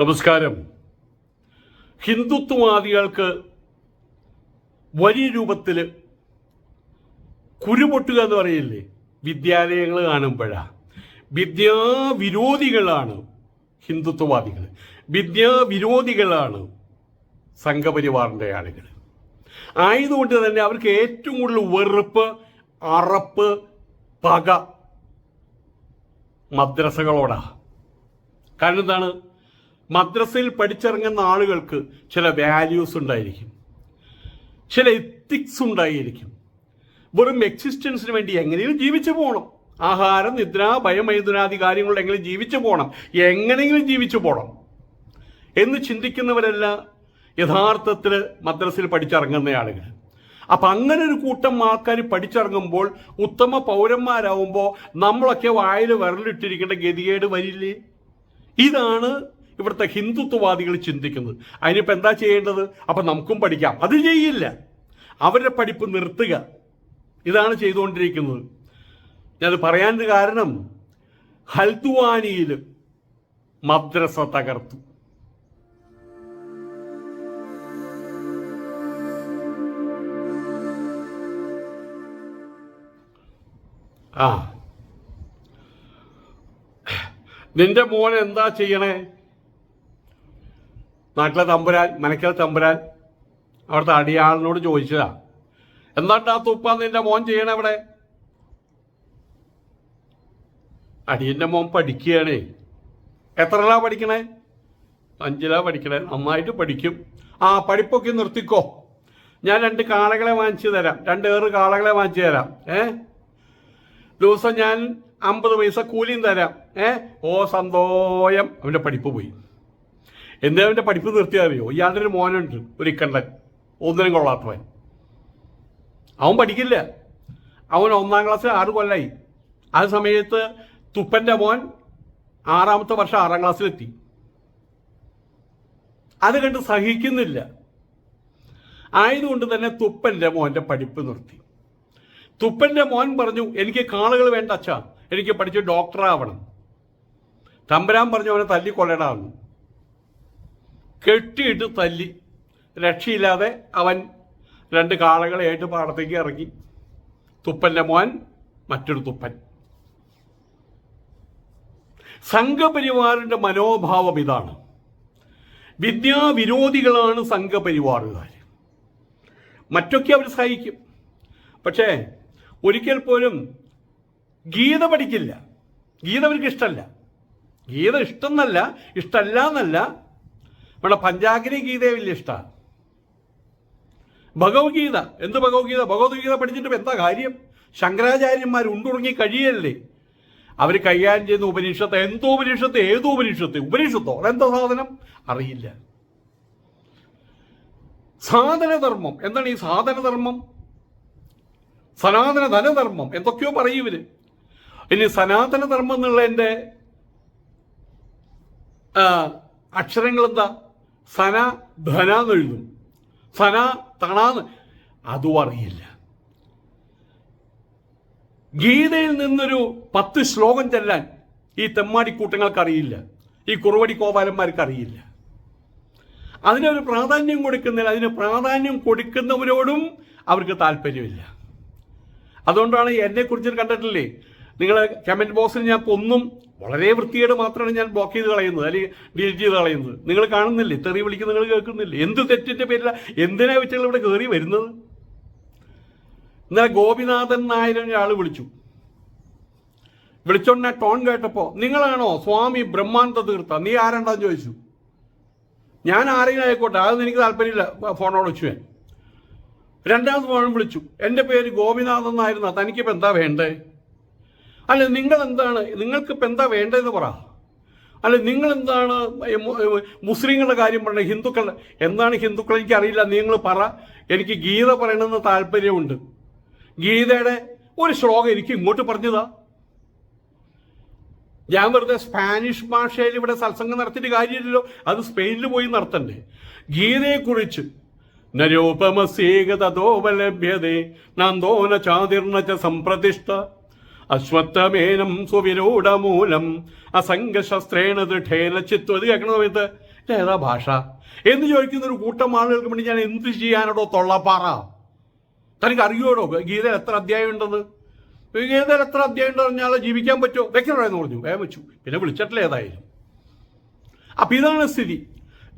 നമസ്കാരം. ഹിന്ദുത്വവാദികൾക്ക് വലിയ രൂപത്തിൽ കുരുപൊട്ടുക എന്ന് പറയില്ലേ? വിദ്യാലയങ്ങൾ കാണുമ്പോഴാ. വിദ്യാവിരോധികളാണ് ഹിന്ദുത്വവാദികൾ വിദ്യാവിരോധികളാണ് സംഘപരിവാറിന്റെ ആളുകൾ ആയതുകൊണ്ട് തന്നെ അവർക്ക് ഏറ്റവും കൂടുതൽ വെറുപ്പ് അറപ്പ് പക മദ്രസകളോടാ. കാരണം എന്താണ്? മദ്രസയിൽ പഠിച്ചിറങ്ങുന്ന ആളുകൾക്ക് ചില വാല്യൂസ് ഉണ്ടായിരിക്കും. ചില എത്തിക്സ് ഉണ്ടായിരിക്കും. വെറും എക്സിസ്റ്റൻസിന് വേണ്ടി എങ്ങനെയും ജീവിച്ചു പോകണം ആഹാരം നിദ്ര ഭയമൈതുനാദി എങ്ങനെ ജീവിച്ചു പോകണം എങ്ങനെയെങ്കിലും ജീവിച്ചു പോകണം എന്ന് ചിന്തിക്കുന്നവരല്ല യഥാർത്ഥത്തിൽ മദ്രസയിൽ പഠിച്ചിറങ്ങുന്ന ആളുകൾ. അപ്പം അങ്ങനെ ഒരു കൂട്ടം ആൾക്കാർ പഠിച്ചിറങ്ങുമ്പോൾ ഉത്തമ പൗരന്മാരാവുമ്പോൾ നമ്മളൊക്കെ വായിൽ വിരലിട്ടിരിക്കേണ്ട ഗതികേട് വരില്ലേ? ഇതാണ് ഇവിടുത്തെ ഹിന്ദുത്വവാദികൾ ചിന്തിക്കുന്നത്. അതിനിപ്പോൾ എന്താ ചെയ്യേണ്ടത്? അപ്പം നമുക്കും പഠിക്കാം. അത് ചെയ്യില്ല. അവരുടെ പഠിപ്പ് നിർത്തുക. ഇതാണ് ചെയ്തുകൊണ്ടിരിക്കുന്നത്. ഞാനത് പറയാൻ കാരണം ഹൽദ്വാനിയിൽ മദ്രസ തകർത്തു. നിന്റെ മോൻ എന്താ ചെയ്യണേ? നാട്ടിലെ തമ്പുരാൻ മനക്കൽ തമ്പുരാൻ അവിടുത്തെ അടിയാളിനോട് ചോദിച്ചതാ. എന്താട്ടാ തുപ്പ നിന്റെ മോൻ ചെയ്യണേ അവിടെ? അടിയന്റെ മോൻ പഠിക്കുകയാണേ. എത്രലാ പഠിക്കണേ? അഞ്ചിലാ പഠിക്കണേ. നന്നായിട്ട് പഠിക്കും. ആ പഠിപ്പൊക്കെ നിർത്തിക്കോ. ഞാൻ രണ്ട് കാളകളെ വാങ്ങിച്ചു തരാം. രണ്ട് ഏറ് കാളകളെ വാങ്ങിച്ചു തരാം. ഏ? ദിവസം ഞാൻ അമ്പത് പൈസ കൂലിയും തരാം. ഏ? ഓ സന്തോഷം. അവന്റെ പഠിപ്പ് പോയി. എന്താ അവന്റെ പഠിപ്പ് നിർത്തിയാൽ അറിയോ ഇയാളുടെ ഒരു മോനുണ്ട് ഒരു ഇക്കണ്ടൻ. ഒന്നിനും കൊള്ളാത്തവൻ. അവൻ പഠിക്കില്ല. അവൻ ഒന്നാം ക്ലാസ് ആറ് കൊല്ലായി. ആ സമയത്ത് തുപ്പന്റെ മോൻ ആറാമത്തെ വർഷം ആറാം ക്ലാസ്സിലെത്തി. അത് കണ്ട് സഹിക്കുന്നില്ല. ആയതുകൊണ്ട് തന്നെ തുപ്പന്റെ മോന്റെ പഠിപ്പ് നിർത്തി. തുപ്പന്റെ മോൻ പറഞ്ഞു എനിക്ക് കാളുകൾ വേണ്ട അച്ഛാ. എനിക്ക് പഠിച്ച് ഡോക്ടറാവണം. തമ്പരാൻ പറഞ്ഞു അവനെ തല്ലിക്കൊള്ളടാന്ന് കെട്ടിയിട്ട് തല്ലി. രക്ഷയില്ലാതെ അവൻ രണ്ട് കാളകളെയായിട്ട് പാടത്തേക്ക് ഇറങ്ങി തുപ്പന്റെ മോൻ മറ്റൊരു തുപ്പൻ. സംഘപരിവാറിന്റെ മനോഭാവം ഇതാണ്. വിദ്യാവിരോധികളാണ് സംഘപരിവാറുകാർ. മറ്റൊക്കെ അവർ സഹിക്കും. പക്ഷേ ഒരിക്കൽ പോലും ഗീത പഠിക്കില്ല. ഗീത അവർക്ക് ഇഷ്ടമല്ല. ഗീത ഇഷ്ടം എന്നല്ല ഇഷ്ടമല്ല എന്നല്ല നമ്മുടെ പഞ്ചാഗ്നി ഗീതയെ വലിയ ഇഷ്ടമാണ് ഭഗവത്ഗീത എന്ത് ഭഗവത്ഗീത ഭഗവത്ഗീത പഠിച്ചിട്ട് എന്താ കാര്യം? ശങ്കരാചാര്യന്മാർ ഉണ്ടുറങ്ങി കഴിയല്ലേ? അവർ കൈകാര്യം ചെയ്യുന്ന ഉപനിഷത്ത് എന്തോ ഉപനിഷത്ത് ഏതോ ഉപനിഷത്ത്? ഉപനിഷത്തോ? അതെന്താ സാധനം? അറിയില്ല. സാധനധർമ്മം. എന്താണ് ഈ സാധനധർമ്മം? സനാതന ധനധർമ്മം എന്തൊക്കെയോ പറയും ഇവർ. ഇനി സനാതനധർമ്മം എന്നുള്ള എന്റെ അക്ഷരങ്ങൾ എന്താ സന ധന എന്നെഴുതും സന തണാന്ന്. അതും അറിയില്ല. ഗീതയിൽ നിന്നൊരു പത്ത് ശ്ലോകം ചെല്ലാൻ ഈ തെമ്മാടിക്കൂട്ടങ്ങൾക്ക് അറിയില്ല ഈ കുറുവടി കോപാലന്മാർക്ക് അറിയില്ല അതിനൊരു പ്രാധാന്യം കൊടുക്കുന്നില്ല അതിന് പ്രാധാന്യം കൊടുക്കുന്നവരോടും അവർക്ക് താല്പര്യമില്ല. അതുകൊണ്ടാണ് എന്നെ കുറിച്ച് കണ്ടിട്ടില്ലേ നിങ്ങൾ കമന്റ് ബോക്സിൽ ഞാൻ ഒന്നും വളരെ വൃത്തിയോട് മാത്രമാണ് ഞാൻ ബ്ലോക്ക് ചെയ്ത് കളയുന്നത് അല്ലെങ്കിൽ ഡിലീറ്റ് ചെയ്ത് കളയുന്നത്. നിങ്ങൾ കാണുന്നില്ലേ? തെറി വിളിക്കുന്ന നിങ്ങൾ കേൾക്കുന്നില്ല? എന്ത് തെറ്റിന്റെ പേരില? എന്തിനാ വെച്ചാൽ ഇവിടെ കയറി വരുന്നത്? ഇന്നലെ ഗോപിനാഥൻ നായർ ആൾ വിളിച്ചു. വിളിച്ചോണ്ട ടോൺ കേട്ടപ്പോൾ നിങ്ങളാണോ സ്വാമി ബ്രഹ്മാനന്ദ തീർത്ഥ? നീ ആരണ്ടാന്ന് ചോദിച്ചു? ഞാൻ ആരെങ്കിലും ആയിക്കോട്ടെ അതൊന്നും എനിക്ക് താല്പര്യമില്ല. ഫോണോട് വെച്ചു ഞാൻ. രണ്ടാമത് ഫോൺ വിളിച്ചു. എന്റെ പേര് ഗോപിനാഥൻ എന്നായിരുന്ന തനിക്കിപ്പോൾ എന്താ വേണ്ടേ? അല്ല നിങ്ങൾ എന്താണ് നിങ്ങൾക്ക് നിങ്ങൾക്കിപ്പോൾ എന്താ വേണ്ടതെന്ന് പറ. അല്ല നിങ്ങൾ എന്താണ് മുസ്ലിങ്ങളുടെ കാര്യം പറഞ്ഞ ഹിന്ദുക്കളുടെ എന്താണ് ഹിന്ദുക്കൾ? എനിക്കറിയില്ല നിങ്ങൾ പറ. എനിക്ക് ഗീത പറയണമെന്ന് താല്പര്യമുണ്ട്. ഗീതയുടെ ഒരു ശ്ലോകം എനിക്ക് ഇങ്ങോട്ട് പറഞ്ഞതാ. ഞാൻ വെറുതെ സ്പാനിഷ് ഭാഷയിൽ ഇവിടെ സത്സംഗം നടത്തിയിട്ട് കാര്യമില്ലല്ലോ. അത് സ്പെയിനിൽ പോയി നടത്തണ്ടേ. ഗീതയെക്കുറിച്ച്. നരോപമസ്യേകതോപലഭ്യതേ നന്ദോന ചാതിർണ ച സംപ്രതിഷ്ഠ. അശ്വത്ഥമേനം സുവിരൂഢമൂലം അസംഘശാസ്ത്രേണ ദൃഢേന ചിത്വം ഇത് കേൾക്കണ സമയത്ത് ഏതാ ഭാഷ? എന്ന് ചോദിക്കുന്ന ഒരു കൂട്ടം ആളുകൾക്ക് വേണ്ടി ഞാൻ എന്ത് ചെയ്യാനോടോ തൊള്ളപ്പാറ? തനിക്ക് അറിയോടോ ഗീതയിൽ എത്ര അധ്യായം ഉണ്ടെന്ന്? ഗീതയിൽ എത്ര അധ്യായം ഉണ്ടെന്ന് പറഞ്ഞാൽ ജീവിക്കാൻ പറ്റുമോ? വെക്കണമെന്ന് പറഞ്ഞു. വേഗം വെച്ചു. പിന്നെ വിളിച്ചിട്ടില്ല ഏതായാലും. അപ്പം ഇതാണ് സ്ഥിതി.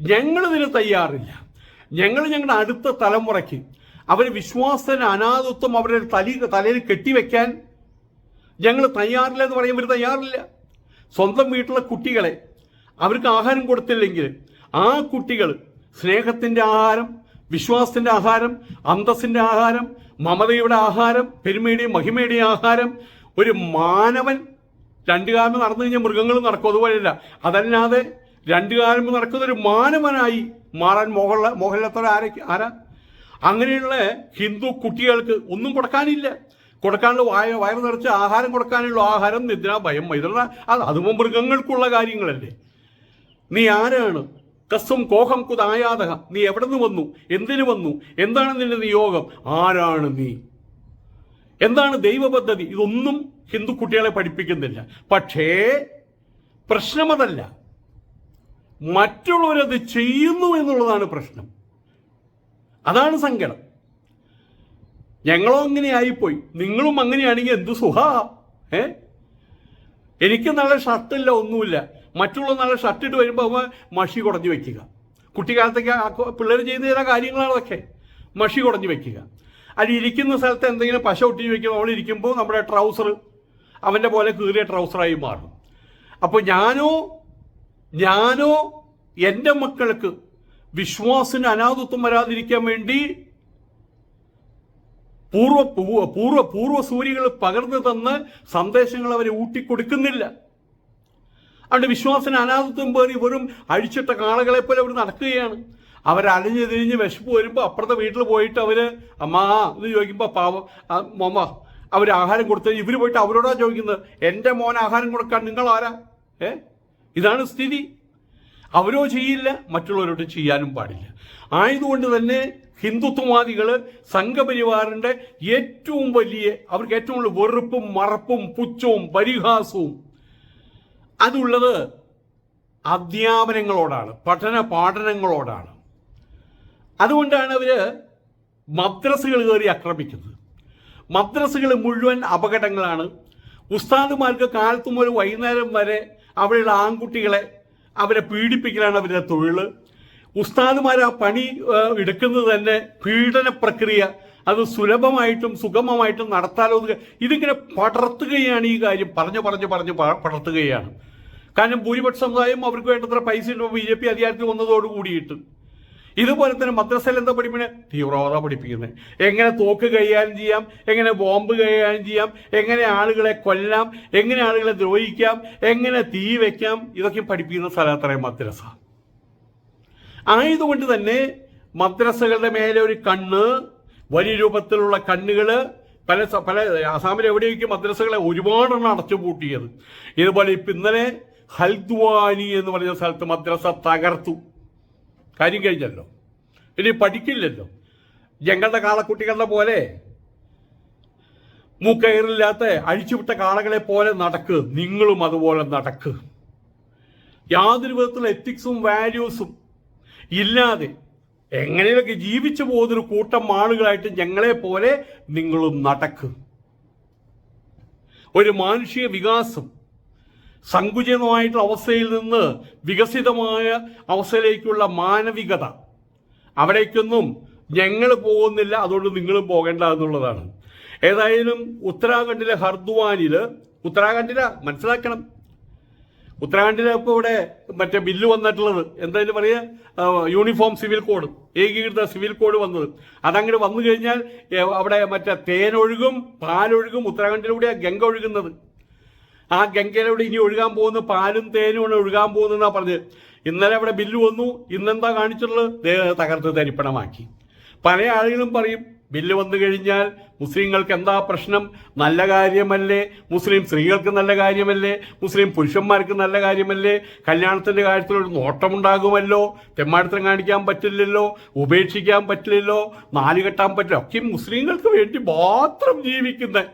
ഞങ്ങൾ ഇതിന് തയ്യാറില്ല. ഞങ്ങൾ ഞങ്ങളുടെ അടുത്ത തലമുറയ്ക്ക് അവർ വിശ്വാസന അനാഥത്വം അവരുടെ തലി തലയിൽ കെട്ടിവെക്കാൻ ഞങ്ങൾ തയ്യാറില്ല എന്ന് ഇവർ തയ്യാറില്ല. സ്വന്തം വീട്ടിലെ കുട്ടികളെ അവർക്ക് ആഹാരം കൊടുത്തില്ലെങ്കിൽ ആ കുട്ടികൾ സ്നേഹത്തിന്റെ ആഹാരം വിശ്വാസത്തിന്റെ ആഹാരം അന്തസ്സിന്റെ ആഹാരം മമതയുടെ ആഹാരം പെരുമയുടെയും മഹിമയുടെയും ആഹാരം ഒരു മാനവൻ രണ്ടു കാലം നടന്നു കഴിഞ്ഞാൽ മൃഗങ്ങൾ നടക്കും. അതുപോലെയല്ല അതല്ലാതെ രണ്ടു കാലം നടക്കുന്ന ഒരു മാനവനായി മാറാൻ മോഹൻല മോഹൻലാത്തോടെ ആരൊക്കെ ആരാ? അങ്ങനെയുള്ള ഹിന്ദു കുട്ടികൾക്ക് ഒന്നും കൊടുക്കാനില്ല. കൊടുക്കാനുള്ള വായ വയറ് നിറച്ച് ആഹാരം കൊടുക്കാനുള്ള ആഹാരം നിദ്ര ഭയം മൈതൃ അത് അതും മൃഗങ്ങൾക്കുള്ള കാര്യങ്ങളല്ലേ? നീ ആരാണ്? കസ്സും കോഹം കുതായാതക നീ എവിടെ നിന്ന് വന്നു? എന്തിനു വന്നു? എന്താണ് നിന്റെ നിയോഗം? ആരാണ് നീ? എന്താണ് ദൈവ പദ്ധതി ഇതൊന്നും ഹിന്ദു കുട്ടികളെ പഠിപ്പിക്കുന്നില്ല. പക്ഷേ പ്രശ്നമതല്ല. മറ്റുള്ളവരത് ചെയ്യുന്നു എന്നുള്ളതാണ് പ്രശ്നം. അതാണ് സങ്കടം. ഞങ്ങളോ അങ്ങനെ ആയിപ്പോയി നിങ്ങളും അങ്ങനെയാണെങ്കിൽ എന്ത് സുഹ ഏ? എനിക്ക് നല്ല ഷർട്ടില്ല ഒന്നുമില്ല. മറ്റുള്ള നല്ല ഷർട്ട് ഇട്ട് വരുമ്പോൾ മഷി കുടഞ്ഞു വെക്കുക. കുട്ടിക്കാലത്തൊക്കെ പിള്ളേർ ചെയ്യുന്ന ചില കാര്യങ്ങളാണ് അതൊക്കെ. മഷി കുടഞ്ഞു വെക്കുക. അത് ഇരിക്കുന്ന സ്ഥലത്ത് എന്തെങ്കിലും പശ ഒട്ടിച്ച് വെക്കുമ്പോൾ അവിടെ ഇരിക്കുമ്പോൾ നമ്മുടെ ട്രൗസർ അവന്റെ പോലെ കീറിയ ട്രൗസറായി മാറും. അപ്പോൾ ഞാനോ ഞാനോ എന്റെ മക്കൾക്ക് വിശ്വാസിന് അനാഥത്വം വരാതിരിക്കാൻ വേണ്ടി പൂർവ പൂർവ പൂർവ സൂര്യകൾ പകർന്നു തന്ന് സന്ദേശങ്ങൾ അവരെ ഊട്ടിക്കൊടുക്കുന്നില്ല. അതുകൊണ്ട് വിശ്വാസത്തിന് അനാഥത്വം പേറി വെറും അഴിച്ചിട്ട കാളകളെ പോലെ അവർ നടക്കുകയാണ്. അവർ അലഞ്ഞു തിരിഞ്ഞ് വിശപ്പ് വരുമ്പോൾ അപ്പുറത്തെ വീട്ടിൽ പോയിട്ട് അവർ അമ്മാ എന്ന് ചോദിക്കുമ്പോൾ പാവം മോമ അവർ ആഹാരം കൊടുത്ത് ഇവർ പോയിട്ട് അവരോടാ ചോദിക്കുന്നത്? എന്റെ മോൻ ആഹാരം കൊടുക്കാൻ നിങ്ങൾ ആരാ ഏ? ഇതാണ് സ്ഥിതി. അവരോ ചെയ്യില്ല മറ്റുള്ളവരോട് ചെയ്യാനും പാടില്ല. ആയതുകൊണ്ട് തന്നെ ഹിന്ദുത്വവാദികൾ സംഘപരിവാറിന്റെ ഏറ്റവും വലിയ അവർക്ക് ഏറ്റവും കൂടുതൽ വെറുപ്പും മറപ്പും പുച്ഛവും പരിഹാസവും അതുള്ളത് അധ്യാപനങ്ങളോടാണ് പഠന പാഠനങ്ങളോടാണ്. അതുകൊണ്ടാണ് അവർ മദ്രസകൾ കയറി ആക്രമിക്കുന്നത്. മദ്രസകൾ മുഴുവൻ അപകടങ്ങളാണ്. ഉസ്താദുമാർക്ക് കാലത്തും ഒരു വൈകുന്നേരം വരെ അവിടെയുള്ള ആൺകുട്ടികളെ അവരെ പീഡിപ്പിക്കലാണ് അവരുടെ തൊഴിൽ. ഉസ്താദുമാർ ആ പണി എടുക്കുന്നത് തന്നെ പീഡന പ്രക്രിയ. അത് സുലഭമായിട്ടും സുഗമമായിട്ടും നടത്താലോ ഇതിങ്ങനെ പടർത്തുകയാണ് ഈ കാര്യം. പറഞ്ഞു പറഞ്ഞു പറഞ്ഞു പടർത്തുകയാണ്. കാരണം ഭൂരിപക്ഷ സമുദായം അവർക്ക് വേണ്ടത്ര പൈസ ബി ജെ പി അധികാരത്തിൽ വന്നതോട് കൂടിയിട്ട് ഇതുപോലെ തന്നെ മദ്രസയിൽ എന്താ പഠിപ്പിക്കുന്നത് തീവ്രവാദ പഠിപ്പിക്കുന്നത് എങ്ങനെ തോക്ക് കൈകാര്യം ചെയ്യാം? എങ്ങനെ ബോംബ് കൈകാര്യം ചെയ്യാം? എങ്ങനെ ആളുകളെ കൊല്ലാം? എങ്ങനെ ആളുകളെ ദ്രോഹിക്കാം? എങ്ങനെ തീ വയ്ക്കാം ഇതൊക്കെ പഠിപ്പിക്കുന്ന സ്ഥലത്തറ മദ്രസ. ആയതുകൊണ്ട് തന്നെ മദ്രസകളുടെ മേലെ ഒരു കണ്ണ് വലിയ രൂപത്തിലുള്ള കണ്ണുകൾ പല പല ആസാമിൽ എവിടെയൊക്കെ മദ്രസകളെ ഒരുപാടെണ്ണം അടച്ചുപൂട്ടിയത്. ഇതുപോലെ ഇപ്പം ഇന്നലെ ഹൽദ്വാനി എന്ന് പറഞ്ഞ സ്ഥലത്ത് മദ്രസ തകർത്തു. കാര്യം കഴിഞ്ഞല്ലോ. ഇനി പഠിക്കില്ലല്ലോ. ഞങ്ങളുടെ കാളക്കുട്ടികളുടെ പോലെ മൂക്കയറില്ലാത്ത അഴിച്ചുവിട്ട കാളകളെ പോലെ നടക്ക്. നിങ്ങളും അതുപോലെ നടക്ക്. യാതൊരു വിധത്തിലുള്ള എത്തിക്സും വാല്യൂസും ഇല്ലാതെ എങ്ങനെയൊക്കെ ജീവിച്ചു പോകുന്നൊരു കൂട്ടം ആളുകളായിട്ട് ഞങ്ങളെ പോലെ നിങ്ങളും നടക്ക്. ഒരു മാനുഷിക വികാസം സങ്കുചിതമായിട്ടുള്ള അവസ്ഥയിൽ നിന്ന് വികസിതമായ അവസ്ഥയിലേക്കുള്ള മാനവികത അവിടേക്കൊന്നും ഞങ്ങൾ പോകുന്നില്ല അതുകൊണ്ട് നിങ്ങളും പോകേണ്ട എന്നുള്ളതാണ്. ഏതായാലും ഉത്തരാഖണ്ഡിലെ ഹർദ്വാനിൽ ഉത്തരാഖണ്ഡില മനസ്സിലാക്കണം. ഉത്തരാഖണ്ഡിലെ ഇപ്പോൾ ഇവിടെ മറ്റേ ബില്ല് വന്നിട്ടുള്ളത്. എന്തായാലും പറയുക യൂണിഫോം സിവിൽ കോഡ് ഏകീകൃത സിവിൽ കോഡ് വന്നത്. അതങ്ങനെ വന്നു കഴിഞ്ഞാൽ അവിടെ മറ്റേ തേനൊഴുകും പാലൊഴുകും ഉത്തരാഖണ്ഡിലൂടെയാണ് ഗംഗ ഒഴുകുന്നത്. ആ ഗംഗയിലൂടെ ഇനി ഒഴുകാൻ പോകുന്ന പാലും തേനും ഒഴുകാൻ പോകുന്നതെന്നാണ് പറഞ്ഞത്. ഇന്നലെ അവിടെ ബില്ല് വന്നു ഇന്നെന്താ കാണിച്ചിട്ടുള്ളത്? തകർത്ത് തരിപ്പണമാക്കി. പല ആളുകളും പറയും ബില്ല് വന്നു കഴിഞ്ഞാൽ മുസ്ലിങ്ങൾക്ക് എന്താ പ്രശ്നം? നല്ല കാര്യമല്ലേ? മുസ്ലിം സ്ത്രീകൾക്ക് നല്ല കാര്യമല്ലേ? മുസ്ലിം പുരുഷന്മാർക്ക് നല്ല കാര്യമല്ലേ? കല്യാണത്തിന്റെ കാര്യത്തിൽ ഒരു നോട്ടമുണ്ടാകുമല്ലോ? തെമ്മാടത്തരം കാണിക്കാൻ പറ്റില്ലല്ലോ? ഉപേക്ഷിക്കാൻ പറ്റില്ലല്ലോ? നാല് കെട്ടാൻ പറ്റില്ല? ഒക്കെ മുസ്ലിങ്ങൾക്ക് വേണ്ടി മാത്രം ജീവിക്കുന്ന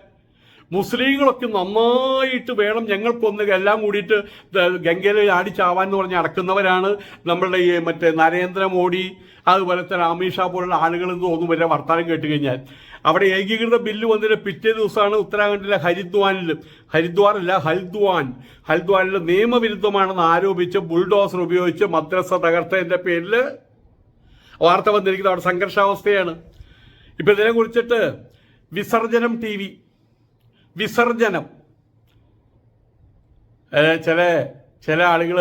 മുസ്ലിങ്ങളൊക്കെ നന്നായിട്ട് വേണം ഞങ്ങൾക്കൊന്ന് എല്ലാം കൂടിയിട്ട് ഗംഗയിൽ ആടിച്ചാവാൻ എന്ന് പറഞ്ഞ് അടക്കുന്നവരാണ് നമ്മളുടെ ഈ മറ്റേ നരേന്ദ്രമോദി അതുപോലെ തന്നെ അമിത് ഷാ പോലുള്ള ആളുകൾ എന്ന് തോന്നും വരെ വർത്തമാനം കേട്ട് കഴിഞ്ഞാൽ. അവിടെ ഏകീകൃത ബില്ല് വന്നതിന് പിറ്റേ ദിവസമാണ് ഉത്തരാഖണ്ഡിലെ ഹരിദ്വാനിൽ ഹരിദ്വാർ അല്ല ഹൽദ്വാൻ. ഹൽദ്വാനിൽ നിയമവിരുദ്ധമാണെന്ന് ആരോപിച്ച് ബുൾഡോസർ ഉപയോഗിച്ച് മദ്രസ തകർത്തതിന്റെ പേരിൽ വാർത്ത വന്നിരിക്കുന്നത് അവിടെ സംഘർഷാവസ്ഥയാണ്. ഇപ്പൊ ഇതിനെ കുറിച്ചിട്ട് വിസർജനം ടി വി. വിസർജനം ചില ചില ആളുകൾ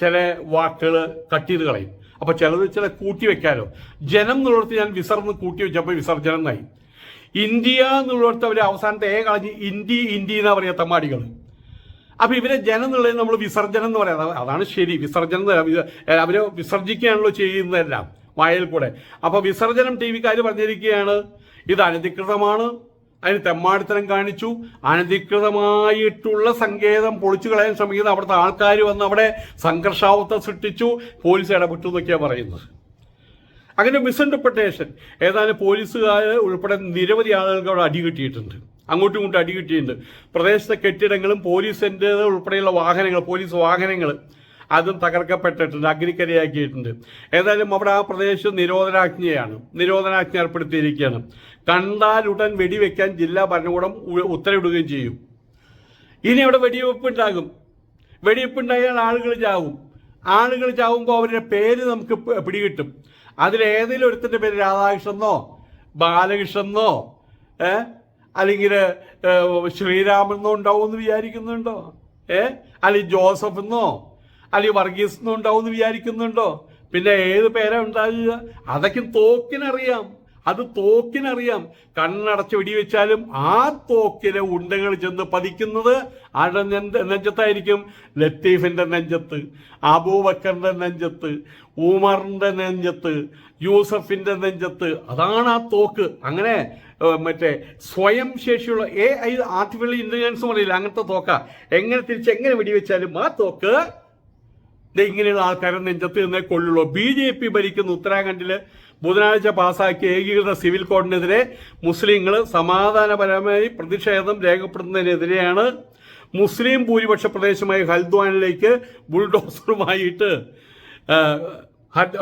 ചില വാക്കുകൾ കട്ട് ചെയ്ത് കളയും. അപ്പൊ ചിലത് ചില കൂട്ടി വെക്കാലോ. ജനം എന്നുള്ളിടത്ത് ഞാൻ വിസർന്ന് കൂട്ടി വെച്ചപ്പോൾ വിസർജനം എന്നായി ഇന്ത്യ എന്നുള്ളിടത്ത് അവർ അവസാനത്തെ ഏ കളഞ്ഞ് ഇന്ത്യ ഇന്ത്യ എന്നാ പറയാ തമ്മാടികൾ അപ്പൊ ഇവരെ ജനം എന്നുള്ളത് നമ്മൾ വിസർജനം എന്ന് പറയാം. അതാണ് ശരി. വിസർജനം അവർ വിസർജിക്കുകയാണല്ലോ ചെയ്യുന്നതെല്ലാം വായയിൽ കൂടെ. അപ്പൊ വിസർജനം ടി വിക്കാർ പറഞ്ഞിരിക്കുകയാണ് ഇത് അനധികൃതമാണ് അതിന് തെമ്മാടിത്തരം കാണിച്ചു. അനധികൃതമായിട്ടുള്ള സങ്കേതം പൊളിച്ചു കളയാൻ ശ്രമിക്കുന്ന അവിടുത്തെ ആൾക്കാർ വന്ന് അവിടെ സംഘർഷാവസ്ഥ സൃഷ്ടിച്ചു. പോലീസ് ഇടപെട്ടു എന്നൊക്കെയാണ് പറയുന്നത്. അങ്ങനെ മിസ്ഇന്റർപ്രിട്ടേഷൻ ഏതാനും പോലീസുകാർ ഉൾപ്പെടെ നിരവധി ആളുകൾക്ക് അവിടെ അടി കിട്ടിയിട്ടുണ്ട്. അങ്ങോട്ടും ഇങ്ങോട്ടും അടി കിട്ടിയിട്ടുണ്ട്. പ്രദേശത്തെ കെട്ടിടങ്ങളും പോലീസിന്റെ ഉൾപ്പെടെയുള്ള വാഹനങ്ങൾ പോലീസ് വാഹനങ്ങൾ അതും തകർക്കപ്പെട്ടിട്ടുണ്ട് അഗ്നിക്കരയാക്കിയിട്ടുണ്ട്. ഏതായാലും അവിടെ ആ പ്രദേശം നിരോധനാജ്ഞയാണ്. നിരോധനാജ്ഞ ഏർപ്പെടുത്തിയിരിക്കുകയാണ്. കണ്ടാലുടൻ വെടിവെക്കാൻ ജില്ലാ ഭരണകൂടം ഉത്തരവിടുകയും ചെയ്യും. ഇനി അവിടെ വെടിവെപ്പ് ഉണ്ടാകും. വെടിവെപ്പ് ഉണ്ടായാൽ ആളുകൾ ചാവും. ആളുകൾ ചാവുമ്പോൾ അവരുടെ പേര് നമുക്ക് പിടികിട്ടും. അതിലേതെങ്കിലും ഒരുത്തിന്റെ പേര് രാധാകൃഷ്ണന്നോ ബാലകൃഷ്ണന്നോ ഏ? അല്ലെങ്കിൽ ശ്രീരാമെന്നോ ഉണ്ടാവുമെന്ന് വിചാരിക്കുന്നുണ്ടോ? ഏ? അല്ലെങ്കിൽ ജോസഫ് എന്നോ അല്ലെങ്കിൽ വർഗീസ് എന്നോ ഉണ്ടാവും എന്ന് വിചാരിക്കുന്നുണ്ടോ? പിന്നെ ഏത് പേരാ ഉണ്ടാകുക അതൊക്കെ തോക്കിനറിയാം. അത് തോക്കിനറിയാം. കണ്ണടച്ച് വെടിവെച്ചാലും ആ തോക്കിലെ ഉണ്ടകൾ ചെന്ന് പതിക്കുന്നത് ആരുടെ നെഞ്ച- നെഞ്ചത്തായിരിക്കും? ലത്തീഫിന്റെ നെഞ്ചത്ത് അബൂബക്കറിന്റെ നെഞ്ചത്ത് ഉമറിന്റെ നെഞ്ചത്ത് യൂസഫിന്റെ നെഞ്ചത്ത്. അതാണ് ആ തോക്ക്. അങ്ങനെ മറ്റേ സ്വയം ശേഷിയുള്ള ഏ ആർട്ടിഫിഷ്യൽ ഇന്റലിജൻസ് പറയില്ല അങ്ങനത്തെ തോക്ക. എങ്ങനെ തിരിച്ച് എങ്ങനെ വെടിവെച്ചാലും ആ തോക്ക് ഇങ്ങനെയുള്ള ആൾക്കാരെ നെഞ്ചത്ത് നിന്നേ കൊള്ളുള്ളൂ. ബി ജെ പി ഭരിക്കുന്ന ഉത്തരാഖണ്ഡിൽ ബുധനാഴ്ച പാസാക്കിയ ഏകീകൃത സിവിൽ കോഡിനെതിരെ മുസ്ലിങ്ങൾ സമാധാനപരമായി പ്രതിഷേധം രേഖപ്പെടുത്തുന്നതിനെതിരെയാണ് മുസ്ലിം ഭൂരിപക്ഷ പ്രദേശമായ ഹൽദ്വാനിലേക്ക് ബുൾഡോസറുമായിട്ട്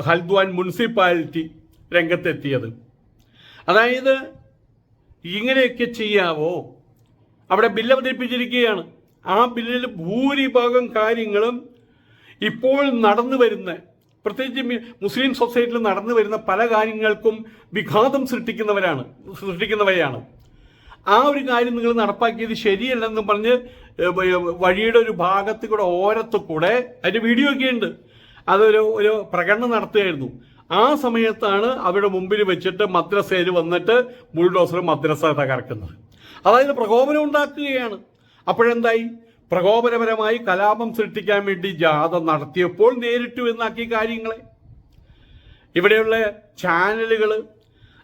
ഹൽദ്വാൻ മുനിസിപ്പാലിറ്റി രംഗത്തെത്തിയത്. അതായത് ഇങ്ങനെയൊക്കെ ചെയ്യാവോ? അവിടെ ബില്ല് അവതരിപ്പിച്ചിരിക്കുകയാണ്. ആ ബില്ലിൽ ഭൂരിഭാഗം കാര്യങ്ങളും ഇപ്പോൾ നടന്നു വരുന്ന പ്രത്യേകിച്ച് മുസ്ലിം സൊസൈറ്റിയിൽ നടന്നു വരുന്ന പല കാര്യങ്ങൾക്കും വിഘാതം സൃഷ്ടിക്കുന്നവരാണ് സൃഷ്ടിക്കുന്നവയാണ്. ആ ഒരു കാര്യം നിങ്ങൾ നടപ്പാക്കിയത് ശരിയല്ലെന്നും പറഞ്ഞ് വഴിയുടെ ഒരു ഭാഗത്ത് കൂടെ ഓരത്ത് കൂടെ അതിന്റെ വീഡിയോ ഒക്കെ ഉണ്ട്. അതൊരു ഒരു പ്രകടനം നടത്തുകയായിരുന്നു. ആ സമയത്താണ് അവരുടെ മുമ്പിൽ വെച്ചിട്ട് മദ്രസയിൽ വന്നിട്ട് ബുൾഡോസർ മദ്രസ തകർക്കുന്നത്. അതായത് പ്രകോപനം ഉണ്ടാക്കുകയാണ്. അപ്പോഴെന്തായി? പ്രകോപനപരമായി കലാപം സൃഷ്ടിക്കാൻ വേണ്ടി ജാഥ നടത്തിയപ്പോൾ നേരിട്ടു എന്നാക്കി കാര്യങ്ങളെ. ഇവിടെയുള്ള ചാനലുകൾ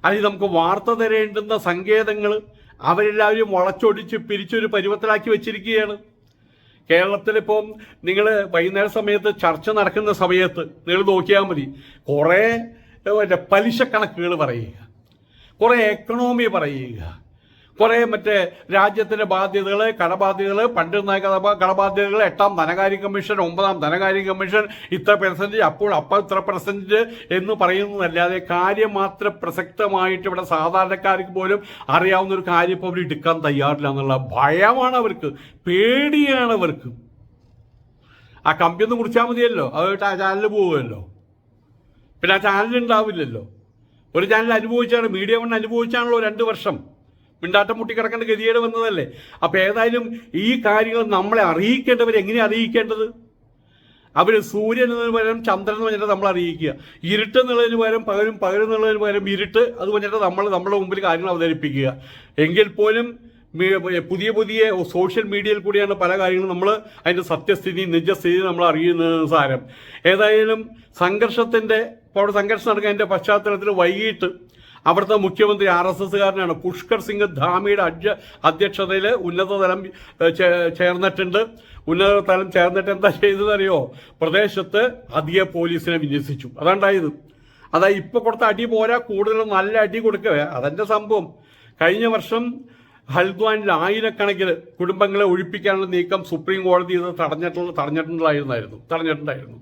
അല്ലെങ്കിൽ നമുക്ക് വാർത്ത തരേണ്ടുന്ന സങ്കേതങ്ങൾ അവരെല്ലാവരും വളച്ചൊടിച്ച് പിരിച്ചൊരു പരുവത്തിലാക്കി വെച്ചിരിക്കുകയാണ്. കേരളത്തിലിപ്പം നിങ്ങൾ വൈകുന്നേര സമയത്ത് ചർച്ച നടക്കുന്ന സമയത്ത് നിങ്ങൾ നോക്കിയാൽ മതി. കുറേ മറ്റേ പലിശ കണക്കുകൾ പറയുക. കുറേ എക്കണോമി പറയുക. കുറേ മറ്റേ രാജ്യത്തിന്റെ ബാധ്യതകൾ കടബാധ്യതകൾ പണ്ട് കടബാ കടബാധ്യതകൾ എട്ടാം ധനകാര്യ കമ്മീഷൻ ഒമ്പതാം ധനകാര്യ കമ്മീഷൻ ഇത്ര പെർസെന്റേജ് അപ്പോൾ അപ്പോൾ ഇത്ര പെർസെന്റേജ് എന്ന് പറയുന്നതല്ലാതെ കാര്യം മാത്രം പ്രസക്തമായിട്ട് ഇവിടെ സാധാരണക്കാർക്ക് പോലും അറിയാവുന്ന ഒരു കാര്യം ഇപ്പോൾ അവർ എടുക്കാൻ തയ്യാറില്ല എന്നുള്ള ഭയമാണ് അവർക്ക് പേടിയാണ് അവർക്ക്. ആ കമ്പി ഒന്ന് കുറിച്ചാൽ മതിയല്ലോ അത് ആ ചാനൽ പോവുമല്ലോ. പിന്നെ ആ ചാനൽ ഉണ്ടാവില്ലല്ലോ. ഒരു ചാനൽ അനുഭവിച്ചാണ് മീഡിയ വൺ അനുഭവിച്ചാണല്ലോ രണ്ട് വർഷം. മിണ്ടാട്ടം മുട്ടിക്കിടക്കേണ്ട ഗതികേട് വന്നതല്ലേ? അപ്പൊ ഏതായാലും ഈ കാര്യങ്ങൾ നമ്മളെ അറിയിക്കേണ്ടവർ എങ്ങനെ അറിയിക്കേണ്ടത്? അവർ സൂര്യൻ എന്നതിന് പകരം ചന്ദ്രൻ എന്ന് പറഞ്ഞിട്ട് നമ്മൾ അറിയിക്കുക. ഇരുട്ട് എന്നുള്ളതിന് പകരം പകരും പകരം എന്നുള്ളതിന് പകരം ഇരുട്ട് അത് പറഞ്ഞിട്ട് നമ്മൾ നമ്മുടെ മുമ്പിൽ കാര്യങ്ങൾ അവതരിപ്പിക്കുക. എങ്കിൽ പോലും പുതിയ പുതിയ സോഷ്യൽ മീഡിയയിൽ കൂടിയാണ് പല കാര്യങ്ങളും നമ്മൾ അതിന്റെ സത്യസ്ഥിതി നിജസ്ഥിതി നമ്മൾ അറിയുന്നത് സാരം. ഏതായാലും സംഘർഷത്തിന്റെ ഇപ്പോൾ അവിടെ സംഘർഷം നടക്കുന്നതിന്റെ പശ്ചാത്തലത്തിൽ വൈകിട്ട് അവിടുത്തെ മുഖ്യമന്ത്രി ആർ എസ് എസ്സുകാരനാണ്. പുഷ്കർ സിംഗ് ധാമിയുടെ അധ്യ അധ്യക്ഷതയിൽ ഉന്നതതലം ചേർന്നിട്ടുണ്ട്. ഉന്നതതലം ചേർന്നിട്ട് എന്താ ചെയ്തതറിയോ പ്രദേശത്ത് അധിക പോലീസിനെ വിന്യസിച്ചു. അതാണ്ടായത്. അതായത് ഇപ്പൊ കൊടുത്ത അടി പോരാ കൂടുതൽ നല്ല അടി കൊടുക്കുക അതെന്റെ സംഭവം. കഴിഞ്ഞ വർഷം ഹൽദ്വാനിൽ ആയിരക്കണക്കിന് കുടുംബങ്ങളെ ഒഴിപ്പിക്കാനുള്ള നീക്കം സുപ്രീം കോടതി ഇത് തടഞ്ഞിട്ടുള്ള തടഞ്ഞിട്ടുള്ളതായിരുന്നായിരുന്നു. തടഞ്ഞിട്ടുണ്ടായിരുന്നു.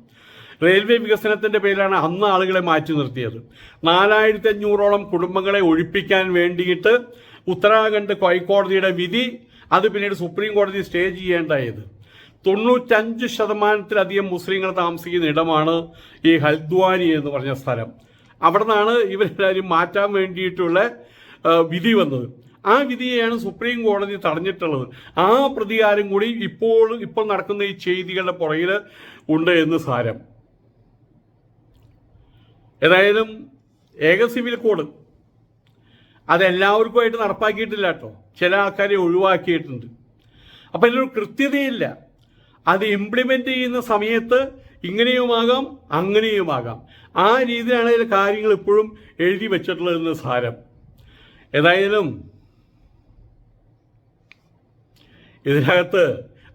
റെയിൽവേ വികസനത്തിന്റെ പേരിലാണ് അന്ന് ആളുകളെ മാറ്റി നിർത്തിയത്. നാലായിരത്തി അഞ്ഞൂറോളം കുടുംബങ്ങളെ ഒഴിപ്പിക്കാൻ വേണ്ടിയിട്ട് ഉത്തരാഖണ്ഡ് ഹൈക്കോടതിയുടെ വിധി അത് പിന്നീട് സുപ്രീം കോടതി സ്റ്റേ ചെയ്യേണ്ടായത്. തൊണ്ണൂറ്റഞ്ച് ശതമാനത്തിലധികം മുസ്ലിങ്ങൾ താമസിക്കുന്ന ഇടമാണ് ഈ ഹൽദ്വാനി എന്ന് പറഞ്ഞ സ്ഥലം. അവിടെ നിന്നാണ് ഇവരെല്ലാവരും മാറ്റാൻ വേണ്ടിയിട്ടുള്ള വിധി വന്നത്. ആ വിധിയെയാണ് സുപ്രീം കോടതി തടഞ്ഞിട്ടുള്ളത്. ആ പ്രതികാരം കൂടി ഇപ്പോൾ ഇപ്പോൾ നടക്കുന്ന ഈ ചെയ്തികളുടെ പുറകിൽ ഉണ്ട് എന്ന് സാരം. ഏതായാലും ഏക സിവിൽ കോഡ് അതെല്ലാവർക്കുമായിട്ട് നടപ്പാക്കിയിട്ടില്ല കേട്ടോ. ചില ആൾക്കാരെ ഒഴിവാക്കിയിട്ടുണ്ട്. അപ്പം ഇതിനൊരു കൃത്യതയില്ല. അത് ഇംപ്ലിമെന്റ് ചെയ്യുന്ന സമയത്ത് ഇങ്ങനെയുമാകാം അങ്ങനെയുമാകാം. ആ രീതിയിലാണ് ഇതിൽ കാര്യങ്ങൾ ഇപ്പോഴും എഴുതി വെച്ചിട്ടുള്ളതെന്ന് സാരം. ഏതായാലും ഇതിനകത്ത്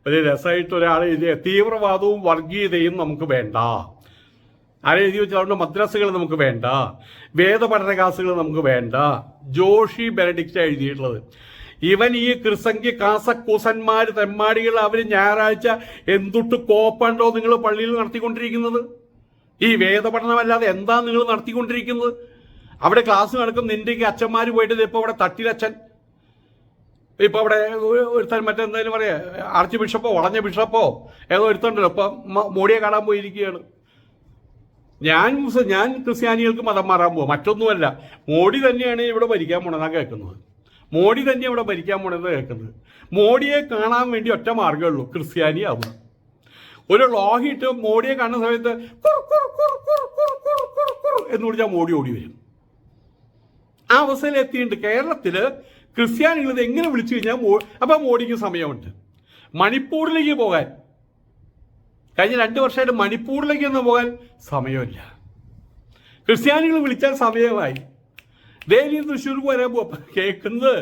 ഒരു രസമായിട്ട് ഒരാൾ എഴുതിയ തീവ്രവാദവും വർഗീയതയും നമുക്ക് വേണ്ട. ആരെ എഴുതി വെച്ചാൽ അതുകൊണ്ട് മദ്രസകൾ നമുക്ക് വേണ്ട വേദപഠന ക്ലാസ്സുകൾ നമുക്ക് വേണ്ട. ജോഷി ബെനഡിക്റ്റ് എഴുതിയിട്ടുള്ളത്. ഇവൻ ഈ ക്രിസംഖ്യ കാസക്കൂസന്മാർ തെമ്മാടികൾ അവർ ഞായറാഴ്ച എന്തുട്ട് കോപ്പുണ്ടോ നിങ്ങൾ പള്ളിയിൽ നടത്തിക്കൊണ്ടിരിക്കുന്നത്? ഈ വേദപഠനമല്ലാതെ എന്താ നിങ്ങൾ നടത്തിക്കൊണ്ടിരിക്കുന്നത്? അവിടെ ക്ലാസ് നടക്കും നിന്റെ അച്ഛന്മാർ പോയിട്ട് ഇപ്പോൾ അവിടെ തട്ടിലച്ഛൻ. ഇപ്പൊ അവിടെ ഒരു- ഒരുത്തൻ മറ്റെന്തായാലും പറയാ ആർച്ച് ബിഷപ്പോ വളഞ്ഞ ബിഷപ്പോ ഏതോ ഒരുത്തണ്ടല്ലോ ഇപ്പൊ മോഡിയെ കാണാൻ പോയിരിക്കുകയാണ്. ഞാൻ ഞാൻ ക്രിസ്ത്യാനികൾക്ക് മതം മാറാൻ പോകും മറ്റൊന്നുമല്ല മോഡി തന്നെയാണ് ഇവിടെ ഭരിക്കാൻ പോണെന്നാണ് കേൾക്കുന്നത്. മോഡി തന്നെ ഇവിടെ ഭരിക്കാൻ പോണത് കേൾക്കുന്നത്. മോഡിയെ കാണാൻ വേണ്ടി ഒറ്റ മാർഗമേ ഉള്ളൂ ക്രിസ്ത്യാനി ആവുക. ഒരു ലോഹിട്ട് മോഡിയെ കാണുന്ന സമയത്ത് എന്ന് വിളിച്ചാൽ മോഡി ഓടി വരും. ആ അവസ്ഥയിൽ എത്തിയിട്ടുണ്ട്. കേരളത്തിൽ ക്രിസ്ത്യാനികൾ എങ്ങനെ വിളിച്ചു കഴിഞ്ഞാൽ അപ്പോൾ അപ്പൊ മോഡിക്ക് സമയമുണ്ട്. മണിപ്പൂരിലേക്ക് പോകാൻ. കഴിഞ്ഞ രണ്ട് വർഷമായിട്ട് മണിപ്പൂരിലേക്ക് ഒന്ന് പോകാൻ സമയമില്ല. ക്രിസ്ത്യാനികൾ വിളിച്ചാൽ സമയമായി. ഡെയിലി തൃശ്ശൂർ പോവാ കേൾക്കുന്നത്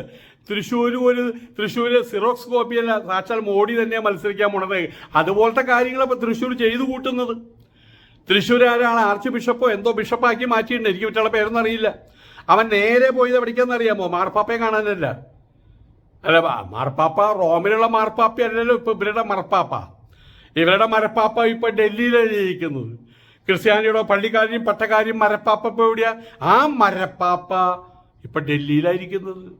തൃശ്ശൂർ ഒരു തൃശ്ശൂർ സിറോക്സ് കോപ്പിയല്ല സാക്ഷാൽ മോഡി തന്നെയാണ് മത്സരിക്കാൻ പോണത്. അതുപോലത്തെ കാര്യങ്ങളപ്പോൾ തൃശ്ശൂർ ചെയ്തു കൂട്ടുന്നത്. തൃശ്ശൂർ ആരാണ്? ആർച്ച് ബിഷപ്പോ എന്തോ ബിഷപ്പാക്കി മാറ്റിയിട്ടുണ്ട്. എനിക്ക് മറ്റുള്ള പേരൊന്നും അറിയില്ല. അവൻ നേരെ പോയത് എവിടേക്കെന്ന് അറിയാമോ? മാർപ്പാപ്പയെ കാണാനല്ല. അല്ല മാർപ്പാപ്പ റോമിലുള്ള മാർപ്പാപ്പ അല്ലല്ലോ ഇപ്പൊ ഇവരുടെ മർപ്പാപ്പ. ഇവരുടെ മരപ്പാപ്പ ഇപ്പൊ ഡൽഹിയിലാണ് ജയിക്കുന്നത് ക്രിസ്ത്യാനിയുടെ പള്ളിക്കാരും പട്ടക്കാരും മരപ്പാപ്പ ഇപ്പൊ എവിടെയാ? ആ മരപ്പാപ്പ ഇപ്പൊ ഡൽഹിയിലായിരിക്കുന്നത്.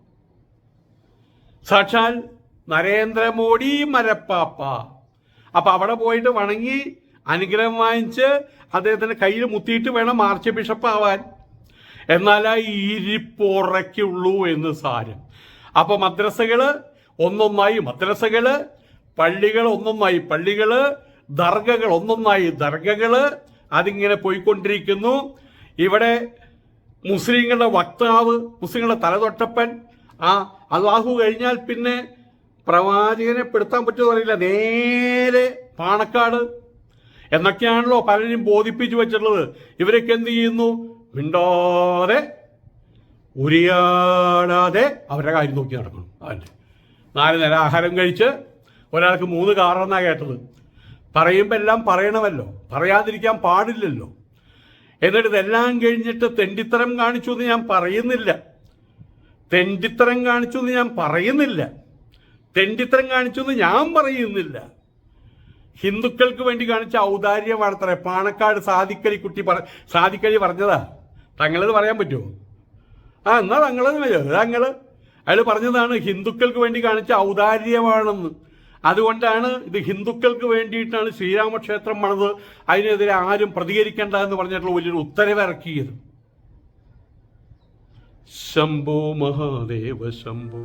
സാക്ഷാൽ നരേന്ദ്രമോദി മരപ്പാപ്പ. അപ്പൊ അവിടെ പോയിട്ട് വണങ്ങി അനുഗ്രഹം വാങ്ങിച്ച് അദ്ദേഹത്തിന്റെ കയ്യിൽ മുത്തിയിട്ട് വേണം മാർച്ച് ബിഷപ്പ് ആവാൻ. എന്നാലാ ഇരിപ്പുറയ്ക്കുള്ളൂ എന്ന് സാരം. അപ്പൊ മദ്രസകൾ ഒന്നൊന്നായി മദ്രസകൾ പള്ളികൾ ഒന്നൊന്നായി. പള്ളികൾ ദർഗകൾ ഒന്നൊന്നായി. ദർഗകൾ അതിങ്ങനെ പോയിക്കൊണ്ടിരിക്കുന്നു. ഇവിടെ മുസ്ലിങ്ങളുടെ വക്താവ് മുസ്ലിങ്ങളുടെ തലതൊട്ടപ്പൻ ആ അള്ളാഹു കഴിഞ്ഞാൽ പിന്നെ പ്രവാചകനെ പെടുത്താൻ പറ്റുമെന്ന് അറിയില്ല. നേരെ പാണക്കാട്. എന്നൊക്കെയാണല്ലോ പലരും ബോധിപ്പിച്ചു വെച്ചിട്ടുള്ളത്. ഇവരൊക്കെ എന്ത് ചെയ്യുന്നു? മിണ്ടാതെ ഉരിയാടാതെ അവരുടെ കാര്യം നോക്കി നടക്കണം അല്ലേ നാല് നേരം ആഹാരം കഴിച്ച് ഒരാൾക്ക് മൂന്ന് കാറെന്നാണ് കേട്ടത്? പറയുമ്പോൾ എല്ലാം പറയണമല്ലോ. പറയാതിരിക്കാൻ പാടില്ലല്ലോ. എന്നിട്ട് ഇതെല്ലാം കഴിഞ്ഞിട്ട് തെണ്ടിത്തരം കാണിച്ചു എന്ന് ഞാൻ പറയുന്നില്ല. തെണ്ടിത്തരം കാണിച്ചു എന്ന് ഞാൻ പറയുന്നില്ല. തെണ്ടിത്തരം കാണിച്ചു എന്ന് ഞാൻ പറയുന്നില്ല. ഹിന്ദുക്കൾക്ക് വേണ്ടി കാണിച്ച ഔദാര്യമാണത്രേ പാണക്കാട് സാധിക്കലി കുട്ടി പറ സാധിക്കലി പറഞ്ഞതാ. തങ്ങളത് പറയാൻ പറ്റുമോ? ആ എന്നാ തങ്ങളത് തങ്ങൾ അയാൾ പറഞ്ഞതാണ് ഹിന്ദുക്കൾക്ക് വേണ്ടി കാണിച്ച ഔദാര്യമാണെന്ന്. അതുകൊണ്ടാണ് ഇത് ഹിന്ദുക്കൾക്ക് വേണ്ടിയിട്ടാണ് ശ്രീരാമക്ഷേത്രം പണിത് അതിനെതിരെ ആരും പ്രതികരിക്കേണ്ട എന്ന് പറഞ്ഞിട്ടുള്ള വലിയൊരു ഉത്തരവിറക്കിയത്. ശംഭോ മഹാദേവ ശംഭോ.